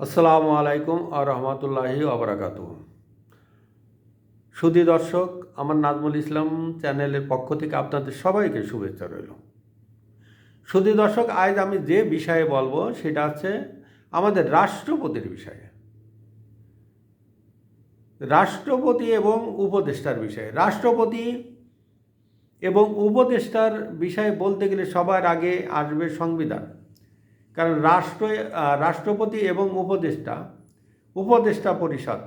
আসসালামু আলাইকুম আ রহমতুল্লাহি আবরাকাত সুধী দর্শক, আমার নাজমুল ইসলাম চ্যানেলের পক্ষ থেকে আপনাদের সবাইকে শুভেচ্ছা রইল। সুধী দর্শক, আজ আমি যে বিষয়ে বলব সেটা হচ্ছে আমাদের রাষ্ট্রপতির বিষয়ে। রাষ্ট্রপতি এবং উপদেষ্টার বিষয়ে। রাষ্ট্রপতি এবং উপদেষ্টার বিষয়ে বলতে গেলে সবার আগে আসবে সংবিধান। কারণ রাষ্ট্র রাষ্ট্রপতি এবং উপদেষ্টা উপদেষ্টা পরিষদ,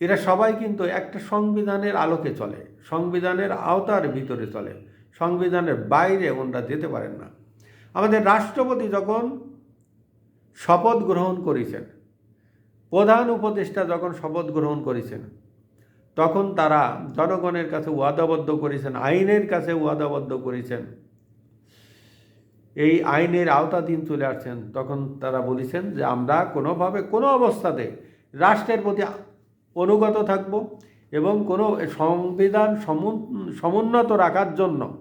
এরা সবাই কিন্তু একটা সংবিধানের আলোকে চলে, সংবিধানের আওতার ভিতরে চলে, সংবিধানের বাইরে ওনারা যেতে পারেন না। আমাদের রাষ্ট্রপতি যখন শপথ গ্রহণ করেছেন, প্রধান উপদেষ্টা যখন শপথ গ্রহণ করেছেন, তখন তারা জনগণের কাছে ওয়াদাবদ্ধ করেছেন, আইনের কাছে ওয়াদাবদ্ধ করেছেন। এই আইনের আওতাধীন চলে আসছেন, তখন তারা বলেছেন যে আমরা কোনোভাবে কোনো অবস্থাতে রাষ্ট্রের প্রতি অনুগত থাকব এবং কোনো সংবিধান সমুন- সমুন্নত রাখার জন্য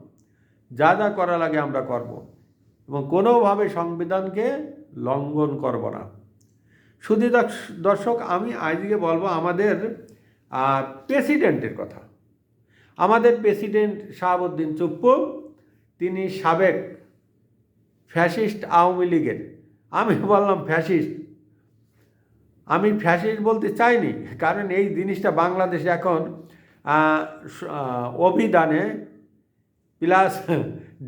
যা যা করা লাগে আমরা করব এবং কোনোভাবে সংবিধানকে লঙ্ঘন করব না। শুধু দর্শক, আমি আজকে বলব আমাদের প্রেসিডেন্টের কথা। আমাদের প্রেসিডেন্ট শাহাবুদ্দিন চুপ্পু, তিনি সাবেক ফ্যাসিস্ট আওয়ামী লীগের। আমি বললাম, ফ্যাসিস্ট। আমি ফ্যাসিস্ট বলতে চাইনি, কারণ এই জিনিসটা বাংলাদেশে এখন অভিধানে প্লাস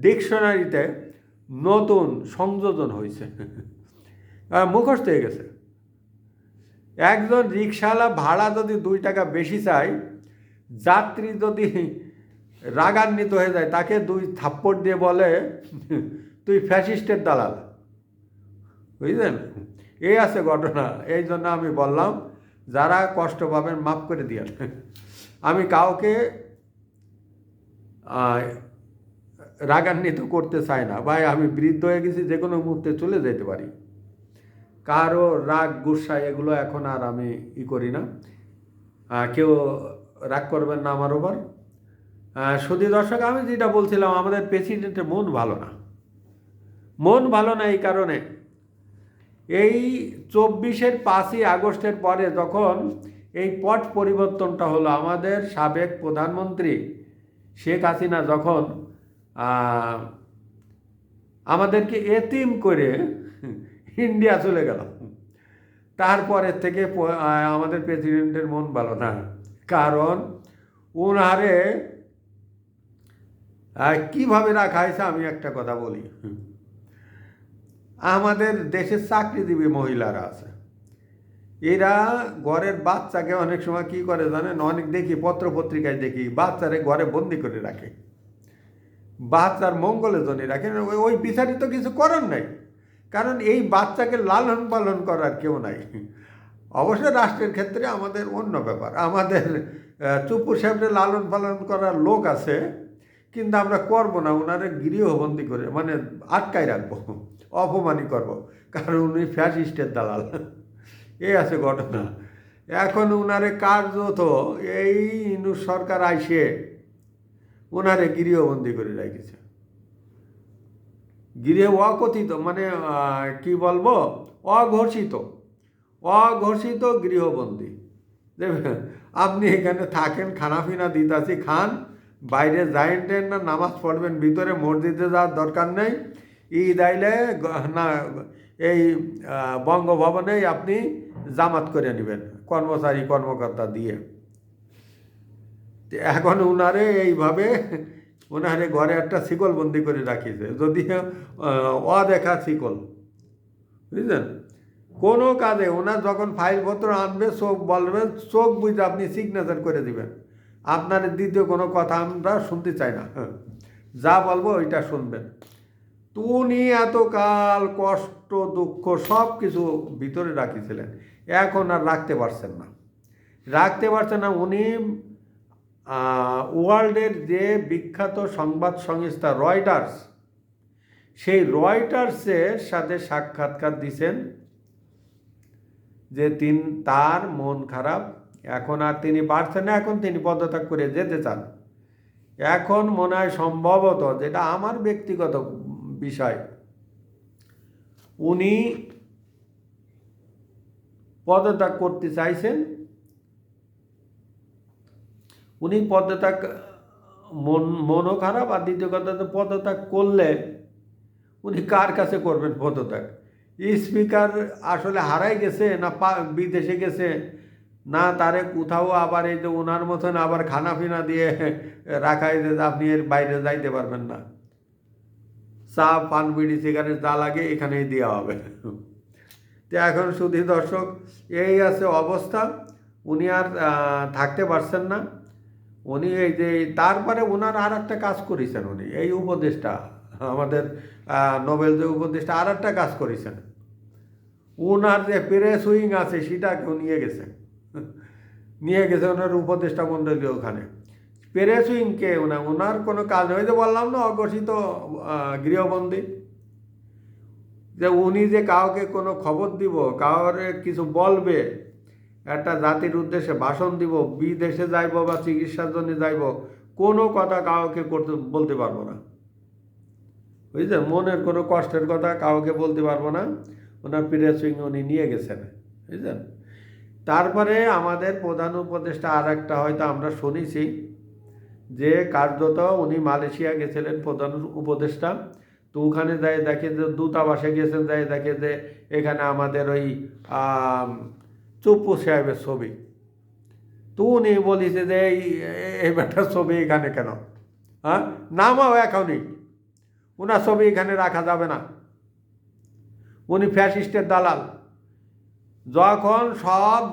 ডিকশনারিতে নতুন সংযোজন হয়েছে। মুখস্থ হয়ে গেছে। একজন রিক্সাওয়ালা ভাড়া যদি দুই টাকা বেশি চায়, যাত্রী যদি রাগান্বিত হয়ে যায়, তাকে দুই থাপ্পড় দিয়ে বলে তুই ফ্যাসিস্টের দালাল। বুঝলেন? এই আছে ঘটনা। এই জন্য আমি বললাম, যারা কষ্ট পাবেন মাফ করে দিয়ে আমি কাউকে রাগান্বিত করতে চাই না। ভাই, আমি বৃদ্ধ হয়ে গেছি, যে কোনো মুহূর্তে চলে যেতে পারি। কারও রাগ, গুসা, এগুলো এখন আর আমি ই করি না। কেউ রাগ করবেন না আমার ওপর। শুধু দর্শক, আমি যেটা বলছিলাম, আমাদের প্রেসিডেন্টের মন ভালো না। মন ভালো না এই কারণে। এই চব্বিশের পাঁচই আগস্টের পরে যখন এই পট পরিবর্তনটা হলো আমাদের সাবেক প্রধানমন্ত্রী শেখ হাসিনা যখন আমাদেরকে এতিম করে ইন্ডিয়া চলে গেল। তারপরের থেকে আমাদের প্রেসিডেন্টের মন ভালো না। কারণ আহ, কীভাবে রাখা হয়েছে আমি একটা কথা বলি। আমাদের দেশের চাকরিজীবী মহিলারা আছে। এরা ঘরের বাচ্চাকে অনেক সময় কি করে জানেন? অনেক দেখি পত্র পত্রিকায় দেখি, বাচ্চারে ঘরে বন্দি করে রাখে। বাচ্চার মঙ্গলের জন্য রাখে। ওই- বিচারিত কিছু করার নাই। কারণ এই বাচ্চাকে লালন পালন করার কেউ নাই। অবশ্য রাষ্ট্রের ক্ষেত্রে আমাদের অন্য ব্যাপার। আমাদের চুপ্পু সাহেবের লালন পালন করার লোক আছে, কিন্তু আমরা করব না। ওনারে গৃহবন্দি করে মানে আটকায় রাখব। অপমানই করব। কারণ উনি ফ্যাসিস্টের দালাল। এই আছে ঘটনা। এখন উনারে কার্যত এই ইনু সরকার আইসে ওনারে গৃহবন্দি করে রেখেছে। গৃহে অকথিত মানে কি বলব? অঘোষিত। অঘোষিত গৃহবন্দী। আপনি এখানে থাকেন, খানাফিনা দিতাছি খান, বাইরে যাইতেন না, নামাজ পড়বেন, ভিতরে মসজিদে যাওয়ার দরকার নেই। ঈদ আইলে না এই আহ, বঙ্গভবনেই আপনি জামাত করে নেবেন কর্মচারী কর্মকর্তা দিয়ে। এখন উনারে এইভাবে ওনারে ঘরে একটা শিকল বন্দি করে রাখিছে আহ, অদেখা শিকল। বুঝলেন? কোনো কাজে ওনার যখন ফাইলপত্র আনবে চোখ বলবে চোখ বুঝে আপনি সিগনেচার করে দিবেন। আপনার দ্বিতীয় কোনো কথা আমরা শুনতে চাই না। হ্যাঁ। যা বলব ওইটা শুনবেন। উনি এতকাল কষ্ট, দুঃখ সব কিছু ভিতরে রাখিছিলেন। এখন আর রাখতে পারছেন না। রাখতে পারছেন না উনি ওয়ার্ল্ডের যে বিখ্যাত সংবাদ সংস্থা রয়টার্স, সেই রয়টার্সের সাথে সাক্ষাৎকার দিছেন যে তিন, তার মন খারাপ, এখন আর তিনি পারছেন না, এখন তিনি পদত্যাগ করে যেতে চান। এখন মনে হয় সম্ভবত যেটা আমার ব্যক্তিগত বিষয়। উনি পদত্যাগ করতে চাইছেন। উনি পদত্যাগ, মন মনও খারাপ আর দ্বিতীয় কথা তো পদত্যাগ করলে উনি কার কাছে করবেন পদত্যাগ? স্পিকার আসলে হারাই গেছে না বিদেশে গেছে? না তারে কোথাও আবার এই যে ওনার মতন আবার খানা পিনা দিয়ে রাখাই আপনি এর বাইরে যাইতে পারবেন না। চা, পান, বিড়ি, সিগারেট যা লাগে এখানেই দেওয়া হবে। তো এখন শুধু দর্শক, এই আছে অবস্থা। উনি আর থাকতে পারছেন না। উনি এই যে, তারপরে ওনার আর একটা কাজ করেছেন উনি। এই উপদেশটা আমাদের নোবেল যে উপদেশটা আর একটা কাজ করেছেন। ওনার যে প্রেস উইং আছে সেটাকেও নিয়ে গেছেন। নিয়ে গেছে ওনার উপদেষ্টা মণ্ডলী ওখানে। প্রেস উইংকে না ওনার কোনো কাজ ওই যে বললাম না, অঘোষিত গৃহবন্দী? যে উনি যে কাউকে কোনো খবর দিব, কাউরে কিছু বলবে, একটা জাতির উদ্দেশ্যে ভাষণ দিব, বিদেশে যাইব বা চিকিৎসার জন্য যাইব, কোনো কথা কাউকে করতে, বলতে পারব না। বুঝলেন মনের কোনো কষ্টের কথা কাউকে বলতে পারব না, ওনার প্রেস উনি নিয়ে গেছেন, বুঝলেন? তারপরে আমাদের প্রধান উপদেষ্টা আর একটা হয়তো আমরা শুনেছি যে কার্যত উনি মালয়েশিয়া গেছিলেন প্রধান উপদেষ্টা, তো ওখানে যাই দেখে যে দূতাবাসে গেছেন যাই দেখে যে এখানে আমাদের ওই চুপ্পু সাহেবের ছবি। তো উনি বলিছে যে এই এই বেটার ছবি এখানে কেন? হ্যাঁ? নামাও এখনই ওনার ছবি এখানে রাখা যাবে না। উনি ফ্যাসিস্টের দালাল। যখন সব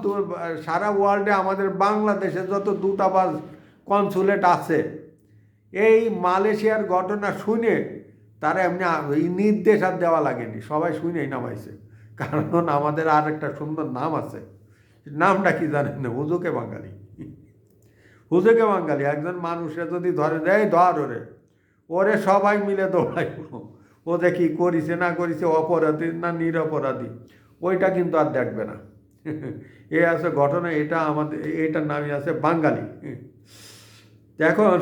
সারা ওয়ার্ল্ডে আমাদের বাংলাদেশে যত দূতাবাস কনসুলেট আছে। এই মালয়েশিয়ার ঘটনা শুনে তারা এমনি এই নির্দেশ আর দেওয়া লাগেনি। সবাই শুনেই নামাইছে। কারণ আমাদের আর একটা সুন্দর নাম আছে। নামটা কি জানেন না? হুজুকে বাঙালি। হুজুকে বাঙালি। একজন মানুষে যদি ধরে দেয় ধর ওরে। ওরে সবাই মিলে দৌড়াইব। ও কি করিছে না করিছে, অপরাধী না নিরপরাধী, ওইটা কিন্তু আর দেখবে না। এ আছে ঘটনা, এটা আমাদের, এটার নামই আছে বাঙালি। এখন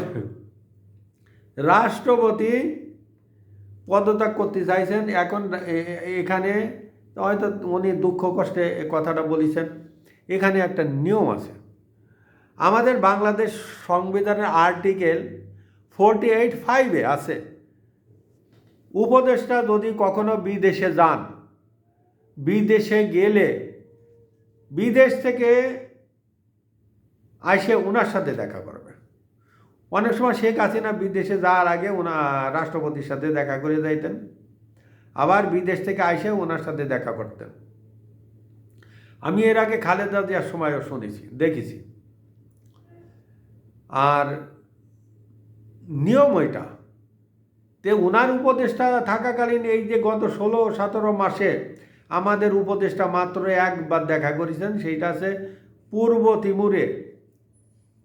রাষ্ট্রপতি পদত্যাগ করতে চাইছেন, এখন এখানে হয়তো উনি দুঃখ কষ্টে কথাটা বলেছেন। এখানে একটা নিয়ম আছে। আমাদের বাংলাদেশ সংবিধানের আর্টিকেল ফোরটি এইট ফাইভে আছে, উপদেষ্টা যদি কখনো বিদেশে যান, বিদেশে গেলে বিদেশ থেকে আসে ওনার সাথে দেখা করবে অনেক সময় শেখ হাসিনা বিদেশে যাওয়ার আগে ওনা রাষ্ট্রপতির সাথে দেখা করে যাইতেন। আবার বিদেশ থেকে আইসে ওনার সাথে দেখা করতেন। আমি এর আগে খালেদা জিয়ার সময়ও শুনেছি, দেখেছি। আর নিয়ম ওইটা তে ওনার উপদেষ্টা থাকাকালীন এই যে গত ষোলো, সতেরো মাসে আমাদের উপদেষ্টা মাত্র একবার দেখা করেছেন, সেইটা আছে পূর্ব তিমুরে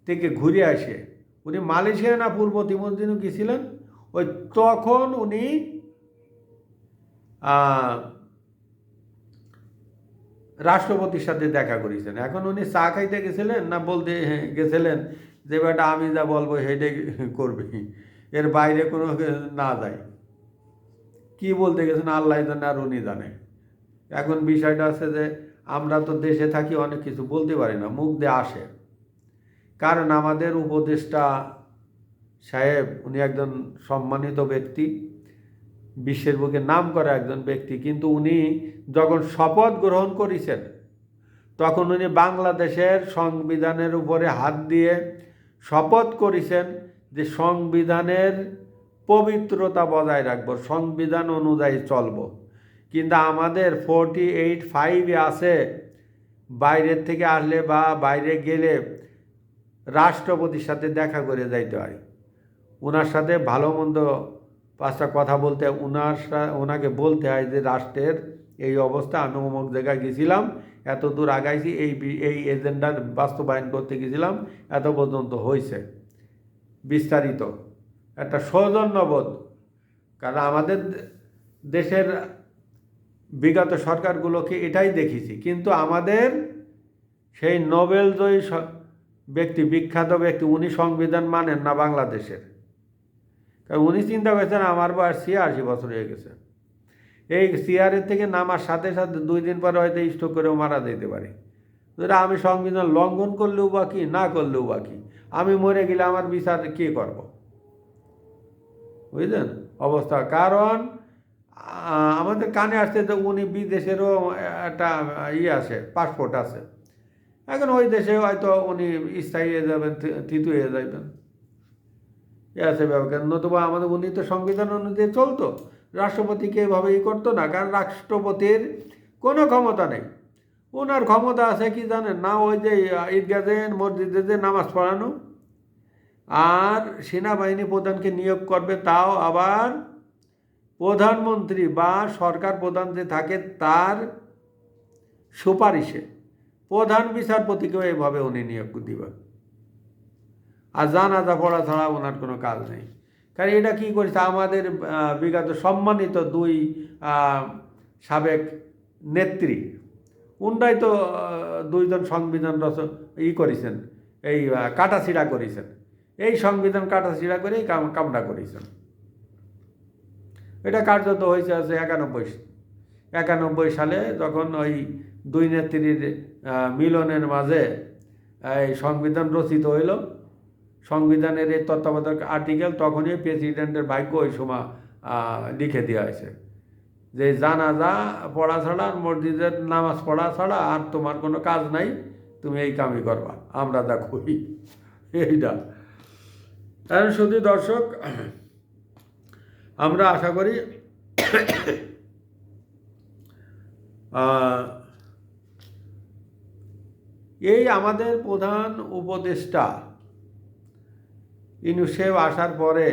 থেকে ঘুরে আসে। উনি মালয়েশিয়া না পূর্ব তিমুর দিন গেছিলেন ওই তখন উনি রাষ্ট্রপতির সাথে দেখা করেছেন। এখন উনি চা খাইতে গেছিলেন না বলতে গেছিলেন যে, বেটা, আমি যা বলব হেঁটে করবে। এর বাইরে কোনো না যায়। কি বলতে গেছেন আল্লাহ জানে আর উনি জানে। এখন বিষয়টা আছে যে, আমরা তো দেশে থাকি, অনেক কিছু বলতে পারি না, মুখ দিয়ে আসে। কারণ আমাদের উপদেষ্টা সাহেব, উনি একজন সম্মানিত ব্যক্তি, বিশ্বের বুকে নাম করা একজন ব্যক্তি, কিন্তু উনি যখন শপথ গ্রহণ করেছেন, তখন উনি বাংলাদেশের সংবিধানের উপরে হাত দিয়ে শপথ করেছেন যে সংবিধানের পবিত্রতা বজায় রাখব, সংবিধান অনুযায়ী চলব। কিন্তু আমাদের ফোরটি এইট ফাইভে আছে, বাইরের থেকে আসলে বা বাইরে গেলে রাষ্ট্রপতির সাথে দেখা করে যাইতে হয়। ওনার সাথে ভালো মন্দ পাঁচটা কথা বলতে ওনার ওনাকে বলতে হয় যে, রাষ্ট্রের এই অবস্থা, আমি অমুক জায়গায় গেছিলাম, এত দূর আগাইছি, এই এই এজেন্ডার বাস্তবায়ন করতে গেছিলাম, এত পর্যন্ত হয়েছে বিস্তারিত। একটা সৌজন্যবোধ। কারণ আমাদের দেশের বিগত সরকারগুলোকে এটাই দেখেছি। কিন্তু আমাদের সেই নোবেলজয়ী ব্যক্তি বিখ্যাত ব্যক্তি, উনি সংবিধান মানেন না বাংলাদেশের। কারণ উনি চিন্তা করেছেন, আমার বয়স ছিয়াশি বছর হয়ে গেছে। এই চেয়ারের থেকে নামার সাথে সাথে দুই দিন পরে হয়তো স্ট্রোক করেও মারা যেতে পারে। যেটা আমি সংবিধান লঙ্ঘন করলেও বা কি, না করলেও বা কি, আমি মরে গেলে আমার বিচার কে করব? বুঝলেন? অবস্থা। কারণ আমাদের কানে আসছে যে উনি বিদেশেরও একটা ইয়ে আছে পাসপোর্ট আছে। এখন ওই দেশে হয়তো উনি স্থায়ী হয়ে যাবেন থিতু হয়ে যাবেন এ আছে ব্যাপার। নতুবা আমাদের উনি তো সংবিধান অনুযায়ী চলতো। রাষ্ট্রপতিকে এভাবে ই করতো না, কারণ রাষ্ট্রপতির কোনো ক্ষমতা নেই। ওনার ক্ষমতা আছে কি জানেন? না ওই যে ঈদগাহে মসজিদে যে নামাজ পড়ানো, আর সেনাবাহিনী প্রধানকে নিয়োগ করবে, তাও আবার প্রধানমন্ত্রী বা সরকার প্রধান যে থাকে, তার সুপারিশে। প্রধান বিচারপতিকেও এভাবে উনি নিয়োগ দিবেন। আর জানাজা পড়া ছাড়া ওনার কোনো কাজ নেই। কারণ এটা কি করেছে? আমাদের বিগত সম্মানিত দুই সাবেক নেত্রী, উনরাই তো দুইজন সংবিধান রচ, ই করেছেন, এই কাটাছিড়া করেছেন। এই সংবিধান কাটাছিড়া করেই কাম, কামটা করেছেন। এটা কার্যত হয়েছে আছে একানব্বই একানব্বই সালে যখন ওই দুই নেত্রীর মিলনের মাঝে, এই সংবিধান রচিত হইল, সংবিধানের এই তত্ত্বাবধায়ক আর্টিকেল তখনই প্রেসিডেন্টের ভাগ্য ওই সময় লিখে দেওয়া হয়েছে। যে জানাজা পড়া ছাড়া, মসজিদের নামাজ পড়া ছাড়া আর তোমার কোনো কাজ নাই, তুমি এই কামই করবা, আমরা যা এইটা। এখন শুধু দর্শক, আমরা আশা করি এই আমাদের প্রধান উপদেষ্টা ইনুসেফ আসার পরে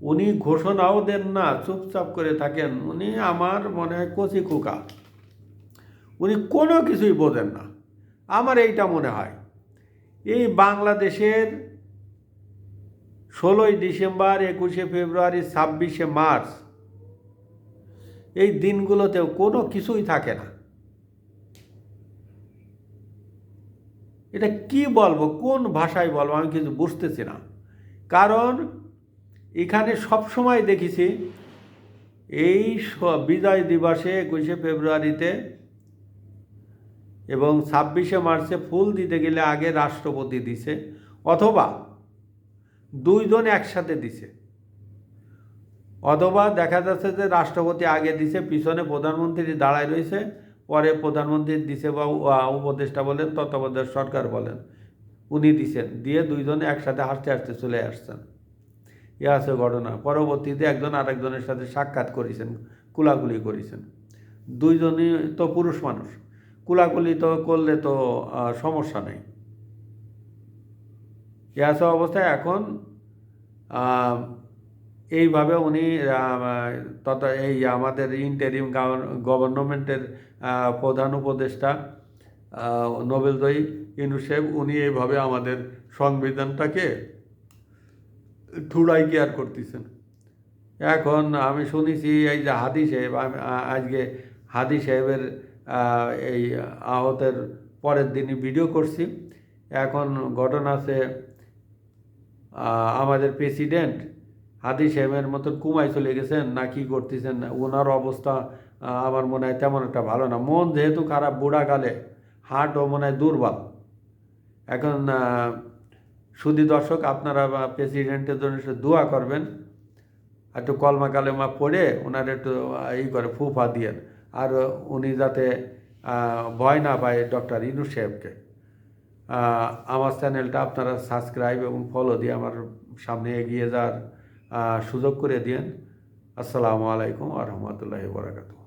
উনি ঘোষণাও দেন না, চুপচাপ করে থাকেন। উনি আমার মনে হয় কচি কুকা উনি কোনো কিছুই বোঝেন না। আমার এইটা মনে হয়। এই বাংলাদেশের ষোলোই ডিসেম্বর, একুশে ফেব্রুয়ারি, ছাব্বিশে মার্চ এই দিনগুলোতেও কোনো কিছুই থাকে না। এটা কি বলব? কোন ভাষায় বলব? আমি কিছু বুঝতেছি না। কারণ এখানে সব সময় দেখেছি, এই বিজয় দিবসে একুশে ফেব্রুয়ারিতে এবং ছাব্বিশে মার্চে ফুল দিতে গেলে আগে রাষ্ট্রপতি দিছে, অথবা দুইজন একসাথে দিছে। অথবা দেখা যাচ্ছে যে রাষ্ট্রপতি আগে দিছে, পিছনে প্রধানমন্ত্রী দাঁড়ায় রয়েছে, পরে প্রধানমন্ত্রী দিছে বা উপদেষ্টা বলেন, তত্ত্বাবধায়ক সরকার বলেন, উনি দিছেন, দিয়ে দুইজনে একসাথে হাসতে হাসতে চলে আসছেন। এ আছে ঘটনা। পরবর্তীতে একজন আরেকজনের সাথে সাক্ষাৎ করেছেন, কুলাকুলি করেছেন। দুইজনই তো পুরুষ মানুষ। কুলাকুলি তো করলে তো সমস্যা নেই। এ আছে অবস্থায় এখন এইভাবে উনি তত এই আমাদের ইন্টারিম গভর্নমেন্টের প্রধান উপদেষ্টা নোবেলজয়ী ইউনুসেফ উনি এইভাবে আমাদের সংবিধানটাকে ঠুড়াই কেয়ার করতেছেন। এখন আমি শুনেছি এই যে হাদি সাহেব আজকে হাদি সাহেবের এই আহতের পরের দিনই ভিডিও করছি। এখন ঘটনা আছে আমাদের প্রেসিডেন্ট হাদি সাহেবের মতন কুমায় চলে গেছেন, না কি করতেছেন, ওনার অবস্থা আমার মনে হয় তেমন একটা ভালো না। মন যেহেতু খারাপ, বুড়া বুড়াকালে হার্টও মনে হয় দুর্বল। এখন সুদী দর্শক, আপনারা প্রেসিডেন্টের জন্য দোয়া করবেন। একটু কলমা কালেমা পড়ে ওনার একটু ই করে, ফুফা দিয়েন আর উনি যাতে ভয় না পায় ডক্টর ইনু সাহেবকে। আমার চ্যানেলটা আপনারা সাবস্ক্রাইব এবং ফলো দিয়ে আমার সামনে এগিয়ে যাওয়ার সুযোগ করে দিয়েন। আসসালামু আলাইকুম আ রহমতুল্লাহ বরাকাতু